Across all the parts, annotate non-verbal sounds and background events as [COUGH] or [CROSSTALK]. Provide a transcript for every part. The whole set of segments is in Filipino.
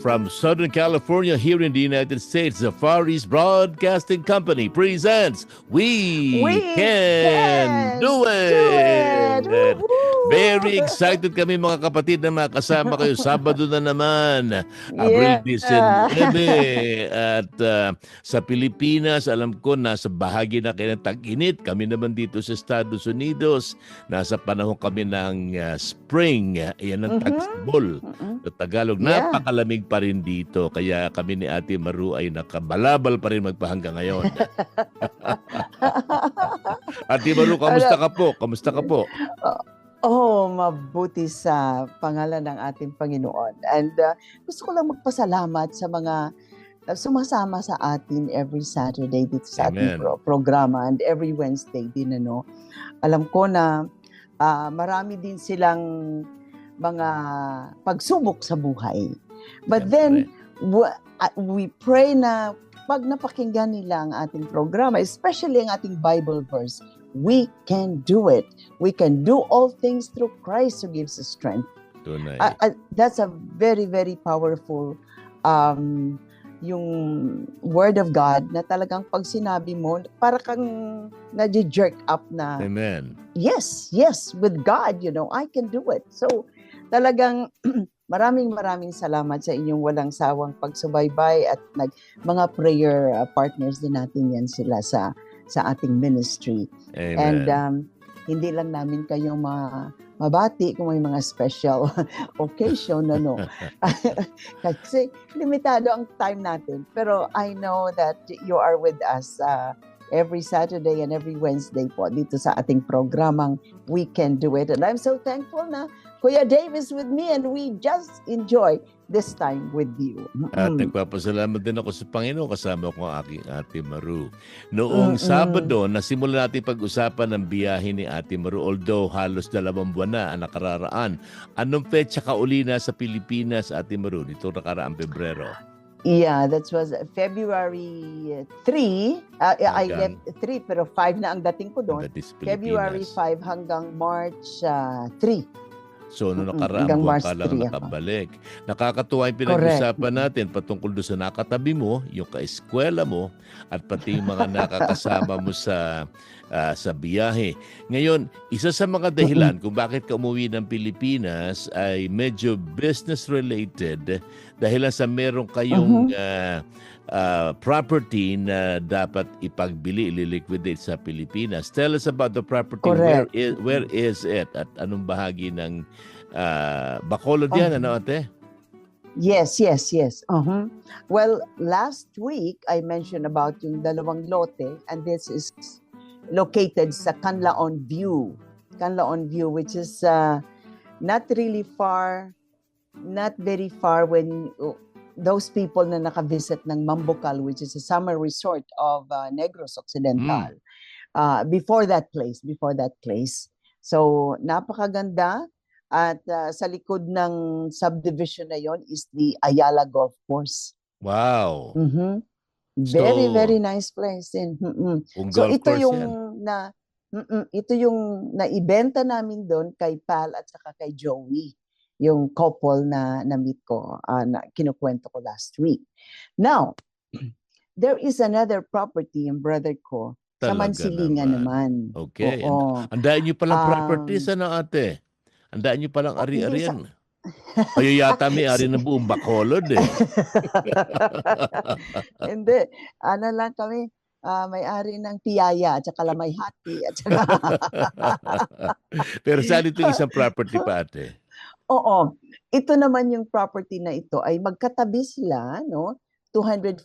From Southern California, here in the United States, the Far East Broadcasting Company presents We, We Can, Can Do Do It! It! Woohoo! Very [LAUGHS] excited kami mga kapatid na makasama kayo Sabado na naman, [LAUGHS] Abril Yeah. 19. At uh, sa Pilipinas, alam ko nasa bahagi na kayo ng tag-init. Kami naman dito sa Estados Unidos, nasa panahon kami ng uh, spring. Yan ang Mhm. tagsibol Mm-mm. sa Tagalog. Yeah. Napakalamig pa rin dito. Kaya kami ni Ate Maru ay nakabalabal pa rin magpahanggang ngayon. [LAUGHS] Ate Maru, kamusta ka po? Kamusta ka po? Oh, mabuti sa pangalan ng ating Panginoon. And uh, gusto ko lang magpasalamat sa mga uh, sumasama sa atin every Saturday dito sa Amen. ating pro- programa and every Wednesday din ano. Alam ko na ah, marami din silang mga pagsubok sa buhay. But then wa- ah, we pray na pag napakinggan nila ang ating programa, especially ang ating Bible verse, we can do it. We can do all things through Christ who gives us strength. Tunay. Ah, ah, that's a very, very powerful um, yung word of God na talagang pag sinabi mo, para kang na-jerk up na Amen. yes, yes, with God, you know, I can do it. So, talagang [CLEARS THROAT] maraming maraming salamat sa inyong walang sawang pagsubaybay at nag, mga prayer uh, partners din natin yan sila sa sa ating ministry. Amen. And um, hindi lang namin kayo ma mabati kung may mga special [LAUGHS] occasion ano. [LAUGHS] Kasi limitado ang time natin. Pero I know that you are with us uh, every Saturday and every Wednesday po dito sa ating programang We Can Do It. And I'm so thankful na Kuya Dave is with me and we just enjoy this time with you. At nagpapasalamat din ako sa Panginoon kasama ko ang aking Ate Maru. Noong Mm-mm. Sabado, nasimula natin pag-usapan ng biyahe ni Ate Maru although halos dalawang buwan na ang nakararaan. Anong petsa ka uli na sa Pilipinas, Ate Maru, dito nakaraang Pebrero? Yeah, that was February 3. Uh, I Hanggang- left 3 pero 5 na ang dating ko doon. February Pilipinas. 5 hanggang March uh, 3. So, noong nakaraang hanggang buwan ka lang 3 ako. nakabalik. Nakakatuwa yung pinag-usapan natin patungkol doon sa nakatabi mo, yung kaeskwela mo, at pati yung mga nakakasama mo sa ah, sa biyahe. Ngayon, isa sa mga dahilan kung bakit ka umuwi ng Pilipinas ay medyo business-related dahil sa meron kayong ah, ah, property na dapat ipagbili, ililiquidate sa Pilipinas. Tell us about the property. Where Correct. is, where is it? At anong bahagi ng ah, Bacolod yan, Mhm. ano ate? Yes, yes, yes. Uh-huh. Well, last week I mentioned about yung dalawang lote and this is located sa Canlaon View. Canlaon View which is uh, not really far, not very far when uh, those people na naka-visit ng Mambucal which is a summer resort of uh, Negros Occidental. Uh, before that place, before that place. So, napakaganda at uh, sa likod ng subdivision na yon is the Ayala Golf Course. Wow. Mhm. Very So, very nice place din. Mm-mm. So ito yung yan. na mm-mm, ito yung naibenta namin doon kay Pal at saka kay Joey, yung couple na na-meet ko, ah, na kinukwento ko last week. Now, [CLEARS THROAT] there is another property yung brother ko sa Talaga Mansilingan naman. naman. Okay. Oo. Andaan nyo palang properties, Um, ano ate? Andaan nyo palang hindi ari-arian. Kayo yata may ari ng buong Bacolod eh. [LAUGHS] Hindi. Ano lang kami, ah, may-ari ng Tiyaya at saka Lamayhati at saka [LAUGHS] Pero saan ito isang property pa ate? Oo. Ito naman yung property na ito ay magkatabi sila, no? 240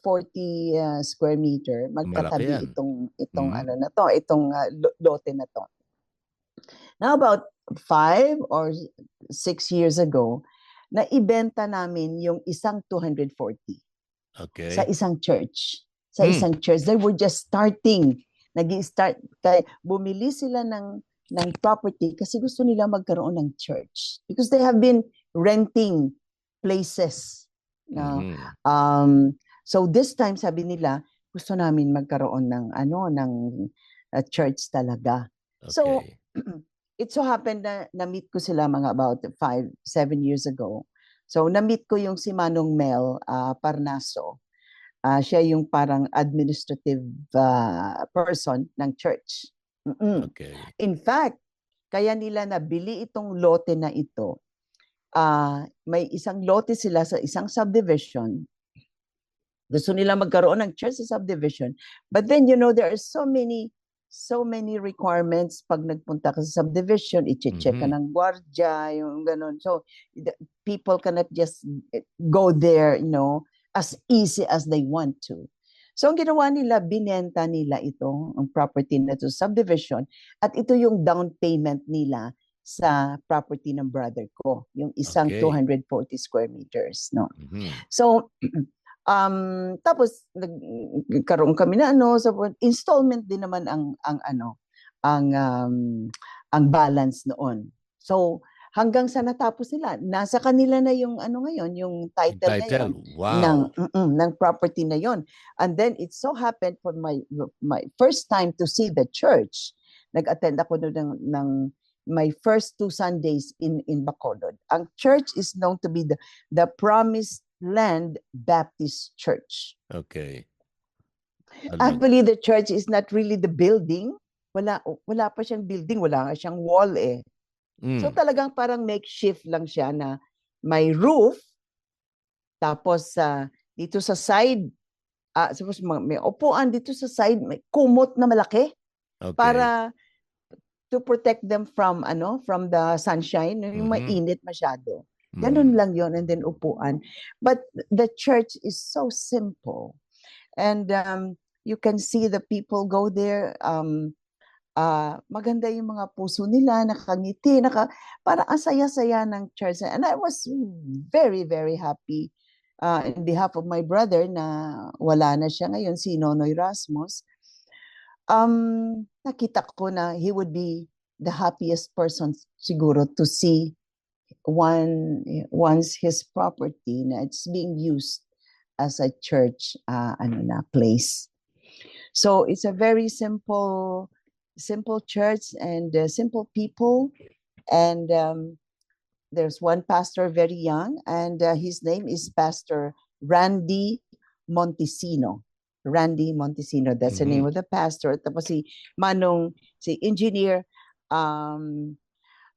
uh, square meter. Magkatabi itong itong Mhm. ano na to, itong uh, lo- lote na to. Now about five or six years ago, na ibenta namin yung isang 240 Okay. sa isang church. sa Hmm. isang church. They were just starting. Nag-start bumili sila ng ng property kasi gusto nila magkaroon ng church because they have been renting places. na Mhm. Um, so this time sabi nila, gusto namin magkaroon ng ano ng uh, church talaga. So, Okay. [CLEARS THROAT] It so happened na na-meet ko sila mga about five, seven years ago. So na-meet ko yung si Manong Mel ah, Parnaso. Ah, siya yung parang administrative ah, person ng church. Mm-mm. Okay. In fact, kaya nila nabili itong lote na ito. Ah, may isang lote sila sa isang subdivision. Gusto nila magkaroon ng church sa subdivision. But then, you know, there are so many so many requirements pag nagpunta ka sa subdivision, i-check ka Mhm. ng gwardiya, yung ganun. So, the, people cannot just go there, you know, as easy as they want to. So, ang ginawa nila, binenta nila ito, ang property na to subdivision, at ito yung down payment nila sa property ng brother ko, yung isang Okay. 240 square meters, no? Mhm. So, [CLEARS THROAT] um, tapos nagkaroon kami na ano, sa installment din naman ang ang ano, ang um, ang balance noon. So, hanggang sa natapos nila, nasa kanila na yung ano ngayon, yung Yung title, na yun title. Wow. ng mm, ng property na yon. And then it so happened for my my first time to see the church. Nag-attend ako doon ng, ng my first two Sundays in in Bacolod. Ang church is known to be the the Promised Land Baptist Church. Okay. Alam- Actually, the church is not really the building. Wala wala pa siyang building, wala nga siyang wall eh. So Mm. talagang parang makeshift lang siya na may roof tapos sa dito sa side ah suppose ma- may upuan dito sa side may kumot na malaki Okay. para to protect them from ano from the sunshine yung Mhm. mainit masyado. Mm. Ganun lang yon and then upuan. But the church is so simple. And um, you can see the people go there. Um, ah maganda yung mga puso nila, nakangiti, naka, para ang saya-saya ng church. And I was very, very happy uh, in behalf of my brother na wala na siya ngayon, si Nonoy Rasmus. Um, nakita ko na he would be the happiest person siguro to see one once his property na it's being used as a church uh, ano na place. So it's a very simple simple church and uh, simple people and um, there's one pastor very young and uh, his name is Pastor Randy Montesino. Randy Montesino, that's the name of the pastor. Tapos si Manong, si engineer um,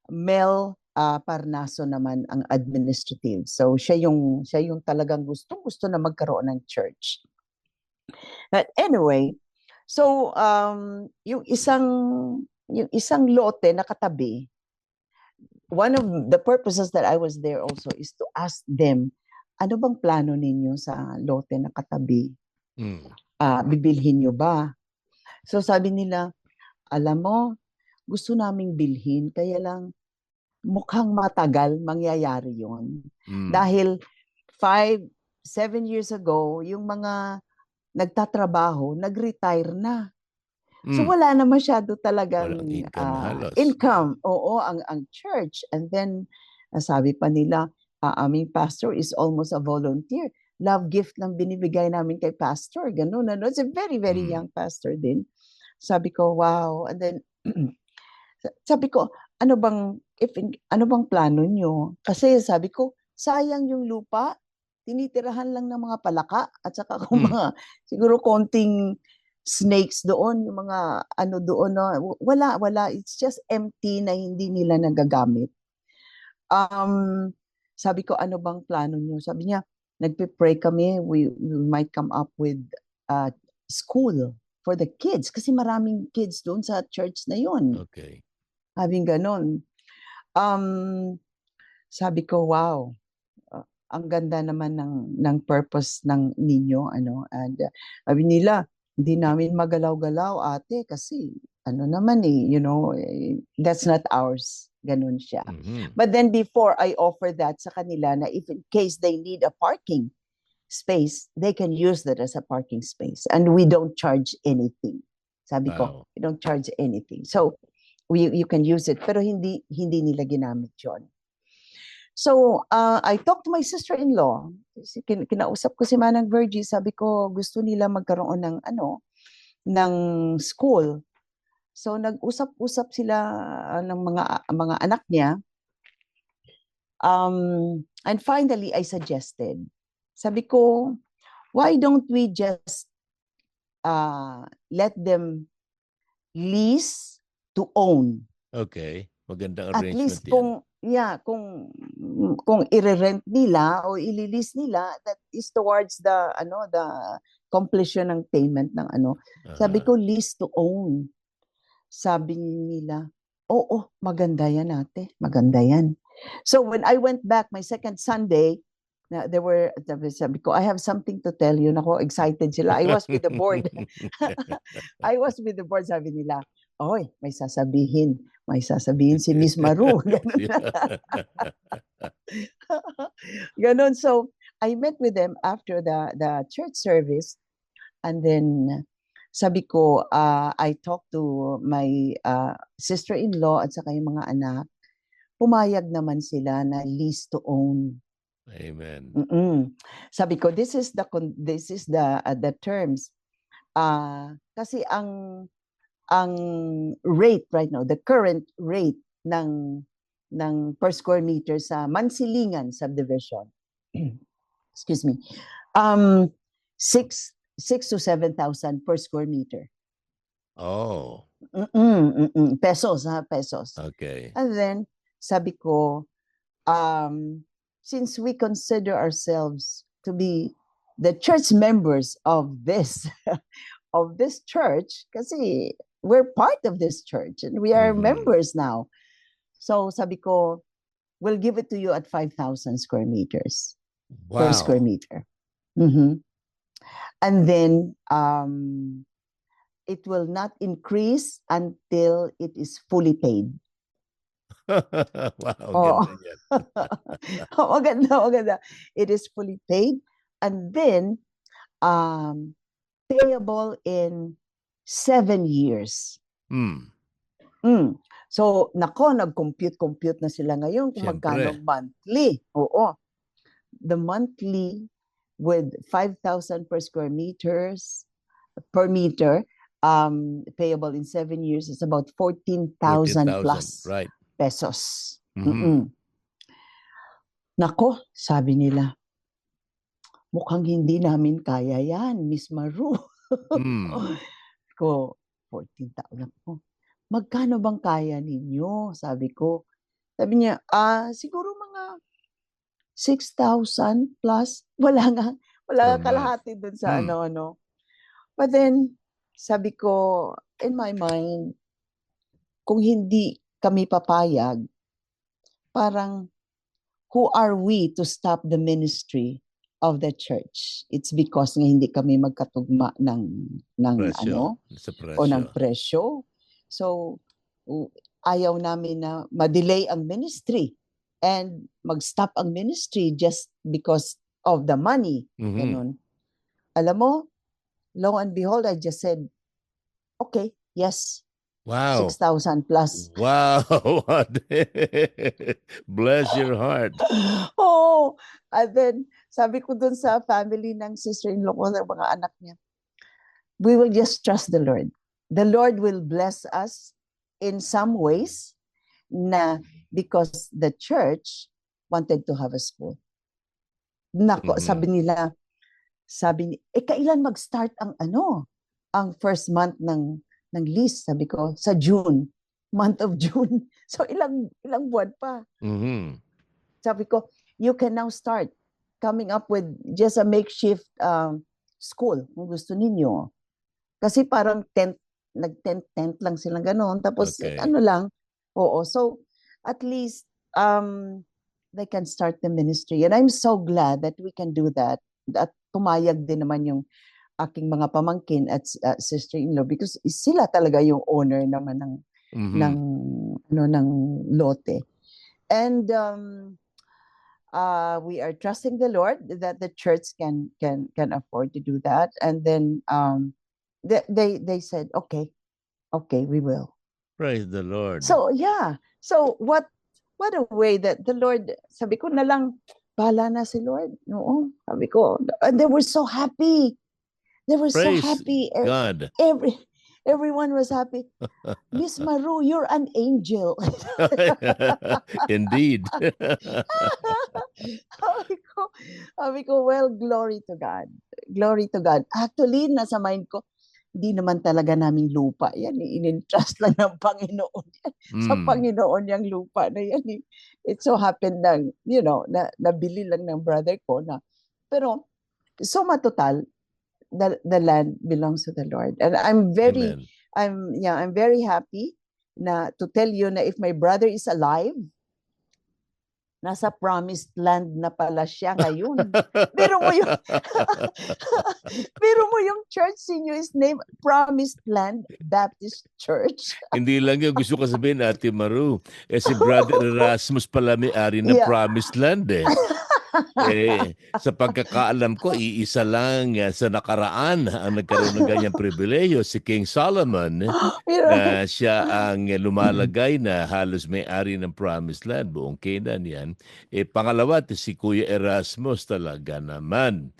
Mel ah, Parnaso naman ang administrative. So siya yung siya yung talagang gusto gusto na magkaroon ng church. But anyway, so um yung isang yung isang lote na katabi one of the purposes that I was there also is to ask them ano bang plano ninyo sa lote na katabi? Mm. ah, bibilhin nyo ba? So sabi nila, alam mo, gusto naming bilhin, kaya lang mukhang matagal mangyayari yon Mm. Dahil five, seven years ago, yung mga nagtatrabaho, nag-retire na. So Mm. wala na masyado talagang Walang income ah, halos. income. Oo, ang ang church. And then ah, sabi pa nila, ah, aming pastor is almost a volunteer. Love gift lang binibigay namin kay pastor. Ganun. Ano? It's a very, very Mm. young pastor din. Sabi ko, wow. And then, [CLEARS THROAT] sabi ko, ano bang, if, ano bang plano nyo? Kasi sabi ko, sayang yung lupa. Tinitirahan lang ng mga palaka at saka kung Mm. mga, siguro konting snakes doon, yung mga ano doon, no? wala, wala. It's just empty na hindi nila nagagamit. Um, sabi ko, ano bang plano nyo? Sabi niya, nagpe-pray kami, we, we might come up with uh, school for the kids. Kasi maraming kids doon sa church na yun. Okay. Habing ganon. Um, sabi ko, wow, ang ganda naman ng, ng purpose ng ninyo. Ano, and uh, sabi nila, hindi namin magalaw-galaw ate kasi ano naman eh, you know, eh, that's not ours. Ganon siya. Mhm. But then before I offer that sa kanila na if in case they need a parking, space, they can use that as a parking space. And we don't charge anything. Sabi ko, Wow. we don't charge anything. So, we, you can use it. Pero hindi, hindi nila ginamit yun. So, uh, I talked to my sister-in-law. Si- kin- Kinausap ko si Manang Virgie. Sabi ko, gusto nila magkaroon ng ano, ng school. So, nag-usap-usap sila uh, ng mga mga anak niya. Um, and finally, I suggested, sabi ko, why don't we just uh, let them lease to own? Okay. Magandang At arrangement least yan. kung, yeah, kung, kung i-rent nila o ililis nila, that is towards the, ano, the completion ng payment ng ano. Sabi Ah, ko, lease to own. Sabi nila, oo, maganda yan ate, maganda yan. So when I went back my second Sunday, na there were, sabi ko, I have something to tell you. Nako, excited sila. I was with the board. [LAUGHS] [LAUGHS] I was with the board, sabi nila, oy, may sasabihin. May sasabihin si Miss Maru. [LAUGHS] Ganun. [LAUGHS] Ganon. So, I met with them after the, the church service. And then, sabi ko, uh, I talked to my uh, sister-in-law at saka yung mga anak. Pumayag naman sila na lease to own. Amen. Mm-mm. Sabi ko, this is the this is the uh, the terms. Ah, kasi ang ang rate right now, the current rate ng ng per square meter sa Mansilingan subdivision. [CLEARS THROAT] Excuse me. Um 6 6 to 7,000 per square meter. Oh, Mm-mm, mm-mm. Pesos, ha, pesos. okay. And then, sabi ko, um, since we consider ourselves to be the church members of this, [LAUGHS] of this church, kasi we're part of this church and we are Mhm. members now. So sabi ko, we'll give it to you at 5,000 square meters per square Wow. meter. Mhm. And then, um, it will not increase until it is fully paid. [LAUGHS] wow, ganda yan. [LAUGHS] maganda, maganda. It is fully paid and then um, payable in seven years. Hmm. Mm. So, nako, nag-compute-compute na sila ngayon kung magkano monthly. Oo. The monthly with 5,000 per square meters, per meter, um, payable in seven years is about 14,000 14,000. plus Right. pesos. Mhm. Mm-mm. Nako, sabi nila, mukhang hindi namin kaya yan, Miss Maru. Mm. [LAUGHS] ko, 14,000 ko. Magkano bang kaya ninyo? Sabi ko. Sabi niya, ah, siguro mga 6,000 plus. [LAUGHS] Wala nga, wala nga kalahati dun sa Hmm. ano-ano. But then, sabi ko, in my mind, kung hindi kami papayag, parang, who are we to stop the ministry of the church? It's because nga hindi kami magkatugma ng, ng ano, Presyo. Sa o ng presyo. So, ayaw namin na ma-delay ang ministry and mag-stop ang ministry just because of the money. Mhm. Ganun. Alam mo, lo and behold, I just said, okay, yes, Wow. 6,000 plus. Wow. [LAUGHS] Bless your heart. [GASPS] oh, and then sabi ko dun sa family ng sister-in-law ko, ng mga anak niya, we will just trust the Lord. The Lord will bless us in some ways na because the church wanted to have a school. Nako, Mhm. sabi nila, sabi ni, eh kailan mag-start ang ano, ang first month ng ng lease, sabi ko, sa June, month of June. [LAUGHS] So ilang ilang buwan pa. Mhm. sabi ko, you can now start coming up with just a makeshift um, school kung gusto ninyo. Kasi parang tent, nag-tent-tent lang silang gano'n. Tapos Okay. ano lang, oo. So at least um, they can start the ministry. And I'm so glad that we can do that. At pumayag din naman yung aking mga pamangkin at uh, sister-in-law because sila talaga yung owner naman ng Mhm. ng ano ng lote. And um uh, we are trusting the Lord that the church can can can afford to do that. And then um, they they, they said, okay, okay, we will. Praise the Lord. So yeah. So what what a way that the Lord, sabi ko na lang, bahala na si Lord. Oo, sabi ko. And they were so happy. They were Praise so happy. E- God. Every everyone was happy. [LAUGHS] Miss Maru, you're an angel. [LAUGHS] Indeed. [LAUGHS] sabi ko, sabi ko, well, glory to God. Glory to God. Actually, nasa mind ko, hindi naman talaga naming lupa yan. eh. In-entrust lang ng Panginoon yan. Sa Mm. Panginoon yung lupa na yan. eh. It so happened na, you know, na, nabili lang ng brother ko na. Pero, suma total, the, the land belongs to the Lord. And I'm very, Amen. I'm, yeah, I'm very happy na to tell you na if my brother is alive, nasa promised land na pala siya ngayon. [LAUGHS] Pero mo yung [LAUGHS] Pero mo yung church ninyo is named Promised Land Baptist Church. [LAUGHS] Hindi lang yun. Gusto ko sabihin, Ate Maru, eh si Brother Erasmus pala may-ari ng Yeah. Promised Land eh. Eh, sa pagkakaalam ko, iisa lang eh, sa nakaraan ang nagkaroon ng ganyang pribileyo, si King Solomon, [GASPS] na siya ang lumalagay na halos may-ari ng Promised Land, buong Canaan yan. Eh, pangalawa, si Kuya Erasmus talaga naman.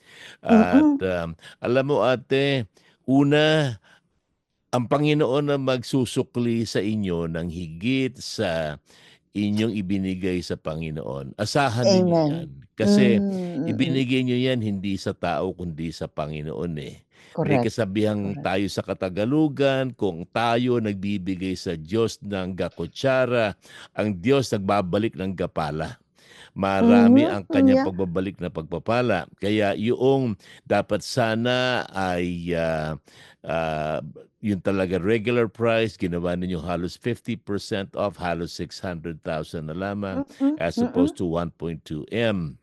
At um, alam mo ate, una, ang Panginoon na magsusukli sa inyo ng higit sa inyong ibinigay sa Panginoon. Asahan ninyo yan. Kasi Mm, mm, mm. ibinigay nyo yan hindi sa tao kundi sa Panginoon eh. May Correct. kasabihang Correct. tayo sa Katagalugan, kung tayo nagbibigay sa Diyos ng gakutsara, ang Diyos nagbabalik ng gapala. Marami Mhm, ang kanyang yeah. pagbabalik na pagpapala. Kaya yung dapat sana ay ah, ah, yung talaga regular price, ginawa ninyo halos 50% off, halos 600,000 na lamang Mm-mm, as opposed to 1.2 M.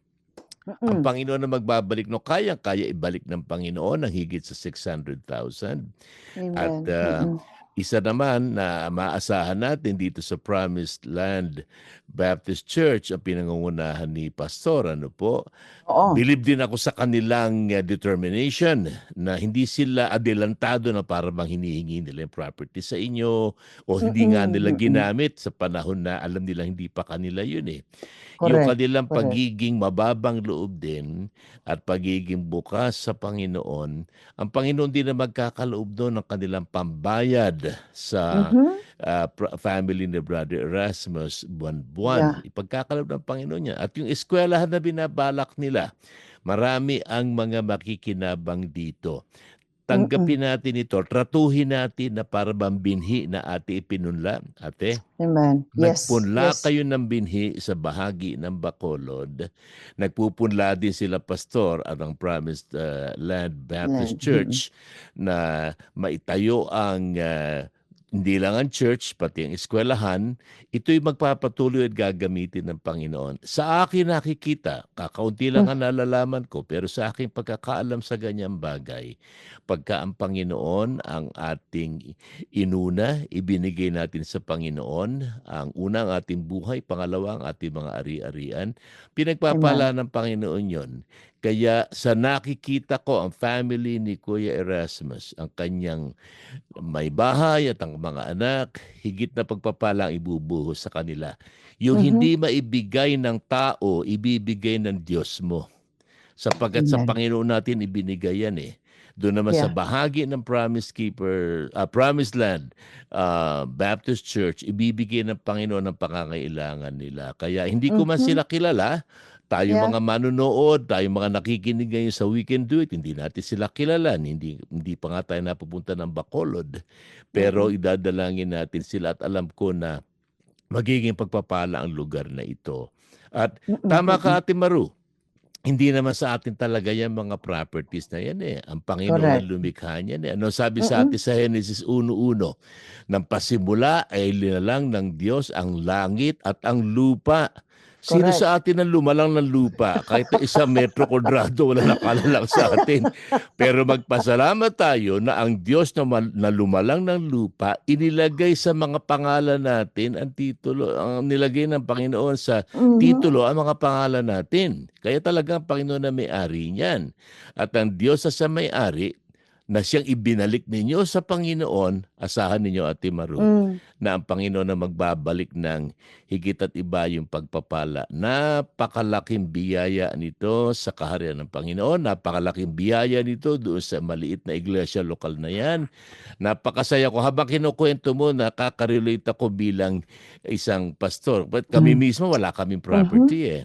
mm-mm, Ang mm-mm. Panginoon na magbabalik, no, kaya-kaya ibalik ng Panginoon ang higit sa 600,000. At ah, Mm-mm. Isa naman na maasahan natin dito sa Promised Land Baptist Church ang pinangungunahan ni Pastor. Ano po? Oo. Believe din ako sa kanilang uh, determination na hindi sila adelantado na para bang hinihingi nila yung property sa inyo o hindi nga nila ginamit sa panahon na alam nila hindi pa kanila yun eh. Yung Correct. kanilang correct. pagiging mababang loob din at pagiging bukas sa Panginoon, ang Panginoon din na magkakaloob doon ng kanilang pambayad sa Mhm. uh, family ni Brother Erasmus buwan-buwan. Ipagkakaloob ng Panginoon niya. At yung eskwelahan na binabalak nila, marami ang mga makikinabang dito. Tanggapin natin ito, tratuhin natin na para bang binhi na ate ipinunla. Ate, Amen. Yes. nagpunla yes. kayo ng binhi sa bahagi ng Bacolod. Nagpupunla din sila pastor at ang Promised uh, Land Baptist Land, Church na maitayo ang uh, hindi lang ang church, pati ang eskwelahan, ito'y magpapatuloy at gagamitin ng Panginoon. Sa akin nakikita, kakaunti lang ang nalalaman ko, pero sa aking pagkakaalam sa ganyang bagay, pagka ang Panginoon ang ating inuna, ibinigay natin sa Panginoon, ang una ang ating buhay, pangalawa ang ating mga ari-arian, pinagpapala ng Panginoon yon. Kaya sa nakikita ko ang family ni Kuya Erasmus, ang kanyang may bahay at ang mga anak, higit na pagpapala ang ibubuhos sa kanila. Yung Mhm. hindi maibigay ng tao, ibibigay ng Diyos mo. Sapagkat sa Amen. Panginoon natin ibinigay yan eh. Doon naman sa Yeah. bahagi ng Promise Keeper, ah, Promised Land ah, Baptist Church, ibibigay ng Panginoon ang pangangailangan nila. Kaya hindi ko man Mhm. sila kilala, tayo Yeah. mga manunood, tayo mga nakikinig ngayon sa We Can Do It, hindi natin sila kilala, hindi, hindi pa nga tayo napupunta ng Bacolod. Pero idadalangin natin sila at alam ko na magiging pagpapala ang lugar na ito. At Mm-mm, tama ka Ate Maru, hindi naman sa atin talaga yan mga properties na yan eh. Ang Panginoon Correct. ang lumikha niyan eh. Ano sabi sa Mm-mm. atin sa Genesis 1.1? Nang pasimula ay linalang ng Diyos ang langit at ang lupa. Sino Correct. sa atin ang lumalang ng lupa? Kahit na isang metro kwadrado, wala nakalalang sa atin. Pero magpasalamat tayo na ang Diyos na, mal- na lumalang ng lupa, inilagay sa mga pangalan natin ang titulo, ang nilagay ng Panginoon sa Mhm. titulo ang mga pangalan natin. Kaya talaga ang Panginoon na may-ari niyan. At ang Diyos na sa may-ari, na siyang ibinalik ninyo sa Panginoon, asahan ninyo Ate Maru, Mm. na ang Panginoon na magbabalik ng higit at iba yung pagpapala. Napakalaking biyaya nito sa kaharian ng Panginoon. Napakalaking biyaya nito doon sa maliit na iglesia lokal na yan. Napakasaya ko. Habang kinukwento mo, nakaka-relate ako bilang isang pastor. But kami Mm. mismo, wala kaming property eh.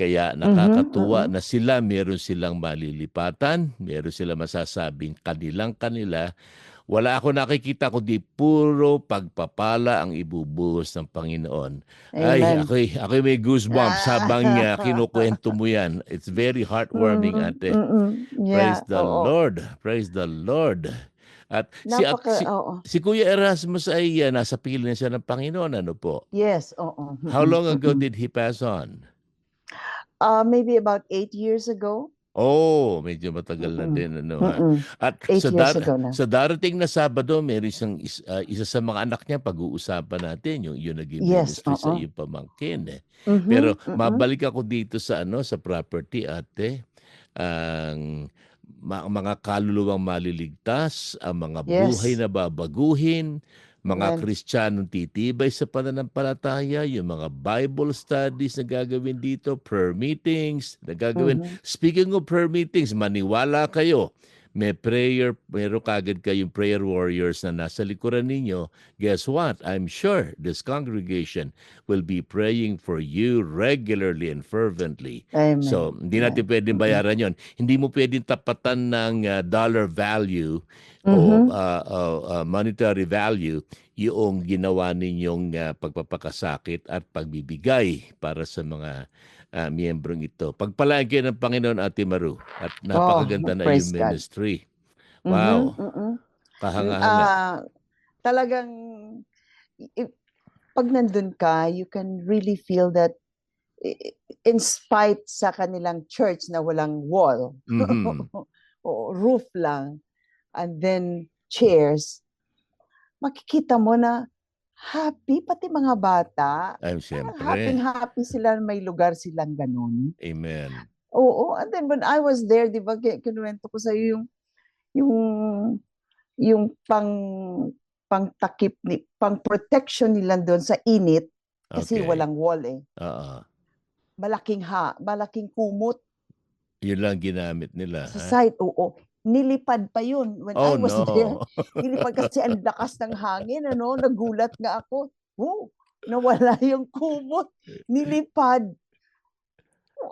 Kaya nakakatuwa mhm. na sila, meron silang malilipatan, meron silang masasabing kanilang kanila. Wala ako nakikita kundi puro pagpapala ang ibubuhos ng Panginoon. Ay, Amen. ako'y, ako'y may goosebumps habang uh, [LAUGHS] kinukwento mo yan. It's very heartwarming, Mm, ate. Praise Yeah, the oo. Lord. Praise the Lord. At si, Napaka, si, oo. si Kuya Erasmus ay uh, nasa piling siya ng Panginoon. Ano po? Yes, oo. How long ago [LAUGHS] did he pass on? Uh, maybe about eight years ago. Oh, medyo matagal na Mm-mm. din. Ano, ha? Mm-mm. At Eight sa, years dar- ago na. sa darating na Sabado, meron isang is- ah, isa sa mga anak niya pag-uusapan natin yung yung naging Yes, ministry sa oo. iyong pamangkin. Eh. Mhm, Pero mhm. mabalik ako dito sa ano sa property ate. Ang ma- mga kaluluwang maliligtas, ang mga Yes. buhay na babaguhin, mga Amen. Kristiyanong titibay sa pananampalataya, yung mga Bible studies na gagawin dito, prayer meetings na gagawin. Mhm. Speaking of prayer meetings, maniwala kayo. May prayer, meron kagad kayong prayer warriors na nasa likuran ninyo. Guess what? I'm sure this congregation will be praying for you regularly and fervently. Amen. So, hindi natin pwedeng Mm-mm. bayaran yon. Hindi mo pwedeng tapatan ng uh, dollar value Mhm. o uh, uh, uh, monetary value yung ginawa ninyong uh, pagpapakasakit at pagbibigay para sa mga uh, miyembrong ito. Pagpalaan kayo ng Panginoon, Ate Maru. At napakaganda na Oh, yung God. ministry. Mhm, Wow. mhm. Kahanga-hanga. Ah, talagang i- i- pag nandun ka, you can really feel that in spite sa kanilang church na walang wall, Mhm. [LAUGHS] o roof lang, and then chairs, makikita mo na happy, pati mga bata, Ay, siyempre. happy-happy sila, may lugar silang ganun. Amen. Oo, and then when I was there, di ba, ki- kinuwento ko sa yung yung yung pang pangtakip ni pang protection nila doon sa init kasi Okay. walang wall eh. Oo. Malaking ha, malaking kumot Yun lang ginamit nila. sa ha? side. Oo. Nilipad pa yun when I Oh, was there. no. [LAUGHS] Nilipad kasi ang lakas ng hangin, ano, nagulat nga ako. Oh, nawala [LAUGHS] yung kumot. Nilipad.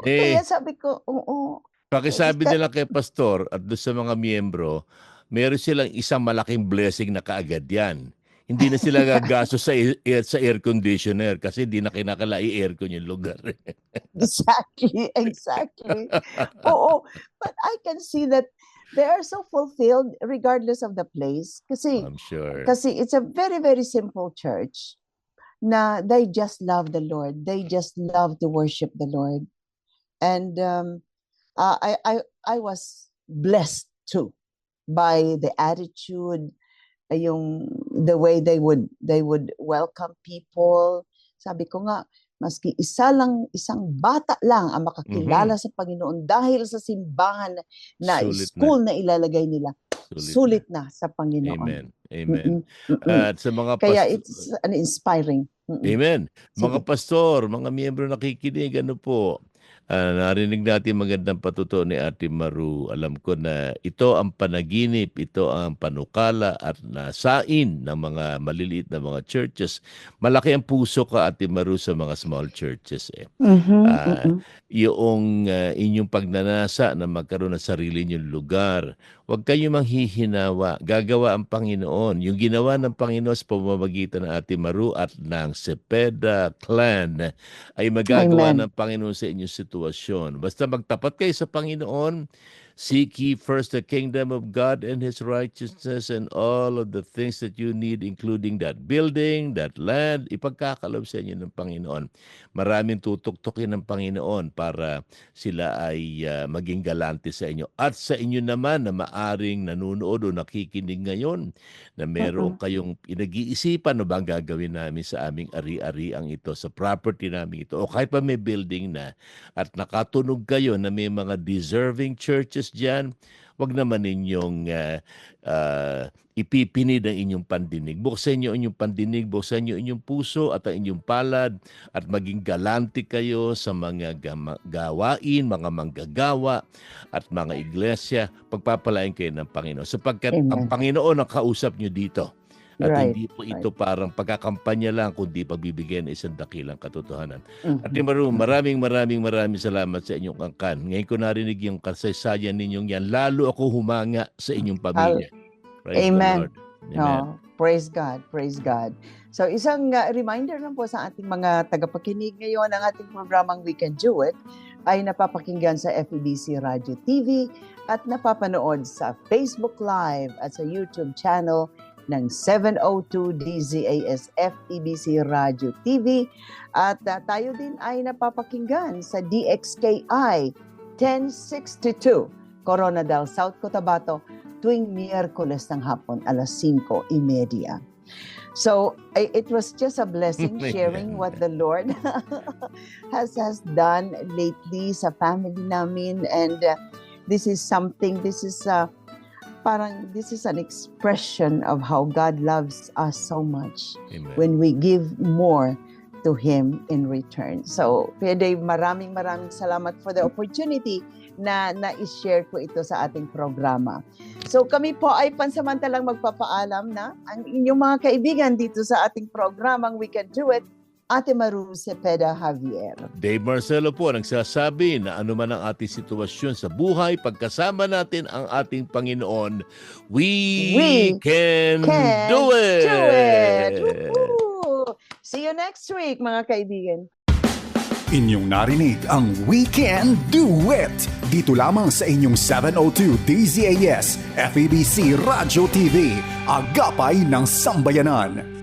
Eh, Kaya sabi ko, oo. Pakisabi Ka- nila kay pastor at doon sa mga miyembro, meron silang isang malaking blessing na kaagad yan. Hindi na sila [LAUGHS] gagasto sa air, sa air conditioner kasi hindi na kinakala i-aircon yung lugar. Exactly, exactly. Oo, but I can see that they are so fulfilled regardless of the place. Kasi, I'm sure. kasi it's a very, very simple church na they just love the Lord. They just love to worship the Lord. And um, uh, I, I, I was blessed too by the attitude, yung the way they would they would welcome people. Sabi ko nga, maski isa lang, isang bata lang ang makakilala sa Panginoon dahil sa simbahan na, na Sulit na. school na. ilalagay nila, Sulit sulit na, sa Panginoon. Amen. Amen. Mm-mm. At sa mga Kaya pas- it's an inspiring. Mm-mm. Amen. Mga pastor, mga miyembro nakikinig, ano po, ah, narinig natin magandang patuto ni Ate Maru. Alam ko na ito ang panaginip, ito ang panukala at nasain ng mga maliliit na mga churches. Malaki ang puso ka, Ate Maru, sa mga small churches. Eh. Mhm, Ah, mm-mm. yung ah, inyong pagnanasa na magkaroon ng sarili niyong lugar. Huwag kayong manghihinawa. Gagawa ang Panginoon. Yung ginawa ng Panginoon sa pamamagitan ng Ate Maru at ng Cepeda clan ay magagawa Amen. ng Panginoon sa inyong sitwasyon. Basta magtapat kayo sa Panginoon, Seek ye first the kingdom of God and His righteousness and all of the things that you need, including that building, that land, ipagkakalob sa inyo ng Panginoon. Maraming tutuktukin ng Panginoon para sila ay ah, maging galante sa inyo. At sa inyo naman na maaring nanonood o nakikinig ngayon na meron kayong pinag-iisipan no ba ang gagawin namin sa aming ari-ariang ito, sa property namin ito, o kahit pa may building na at nakatunog kayo na may mga deserving churches dyan, wag naman ninyong ah, ah, ipipinid ang inyong pandinig. Buksan niyo inyong pandinig, buksan niyo inyong puso at ang inyong palad at maging galante kayo sa mga gawain, mga manggagawa at mga iglesia. Pagpapalain kayo ng Panginoon. Sapagkat Amen. ang Panginoon ang kausap niyo dito. At Right, hindi po ito parang pagkakampanya lang, kundi pagbibigyan ng isang dakilang katotohanan. Mhm. At Maru, maraming maraming maraming salamat sa inyong angkan. Ngayon ko narinig yung kasaysayan ninyong yan. Lalo ako humanga sa inyong pamilya. Praise Amen. Amen. No, praise God, praise God. So isang uh, reminder lang po sa ating mga tagapakinig ngayon ang ating programang We Can Do It ay napapakinggan sa FEBC Radio TV at napapanood sa Facebook Live at sa YouTube channel ng 702 DZAS FEBC Radio TV at uh, tayo din ay napapakinggan sa DXKI 1062 Coronadal, South Cotabato tuwing Miyerkules ng hapon, alas 5.30. So, I- it was just a blessing [LAUGHS] sharing what the Lord [LAUGHS] has has done lately sa family namin and uh, this is something this is uh, parang this is an expression of how God loves us so much Amen. when we give more to Him in return. So, Pede, maraming maraming salamat for the opportunity na na-share ko ito sa ating programa. So, kami po ay pansamantalang magpapaalam na ang inyong mga kaibigan dito sa ating programang We Can Do It, Ate Maru Cepeda Javier. Dave Marcelo po nagsasabi na anuman ang ating sitwasyon sa buhay, pagkasama natin ang ating Panginoon, we, We can, Can do it! Do it! Woohoo! See you next week, mga kaibigan. Inyong narinig ang Weekend Duet dito lamang sa inyong 702 DZAS FEBC Radio TV, Agapay ng Sambayanan.